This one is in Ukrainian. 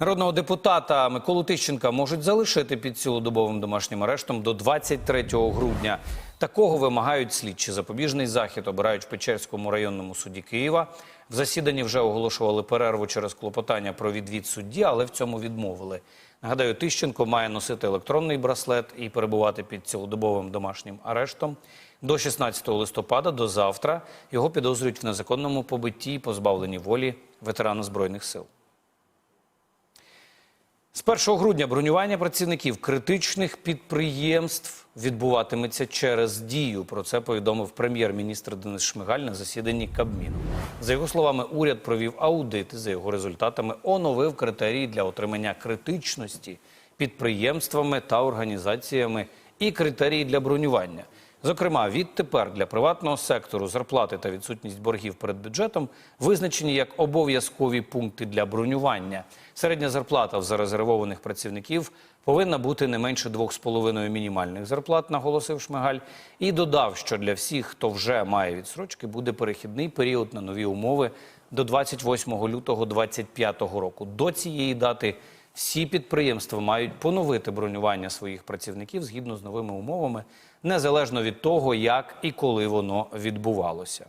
Народного депутата Миколу Тищенка можуть залишити під цілодобовим домашнім арештом до 23 грудня. Такого вимагають слідчі. Запобіжний захід обирають в Печерському районному суді Києва. В засіданні вже оголошували перерву через клопотання про відвід судді, але в цьому відмовили. Нагадаю, Тищенко має носити електронний браслет і перебувати під цілодобовим домашнім арештом. До 16 листопада, до завтра, його підозрюють в незаконному побитті і позбавленні волі ветерана Збройних сил. З 1 грудня бронювання працівників критичних підприємств відбуватиметься через дію. Про це повідомив прем'єр-міністр Денис Шмигаль на засіданні Кабміну. За його словами, уряд провів аудит. За його результатами оновив критерії для отримання критичності підприємствами та організаціями і критерії для бронювання. Зокрема, відтепер для приватного сектору зарплати та відсутність боргів перед бюджетом визначені як обов'язкові пункти для бронювання. Середня зарплата в зарезервованих працівників повинна бути не менше 2,5 мінімальних зарплат, наголосив Шмигаль. І додав, що для всіх, хто вже має відсрочки, буде перехідний період на нові умови до 28 лютого 2025 року. До цієї дати всі підприємства мають поновити бронювання своїх працівників згідно з новими умовами, незалежно від того, як і коли воно відбувалося.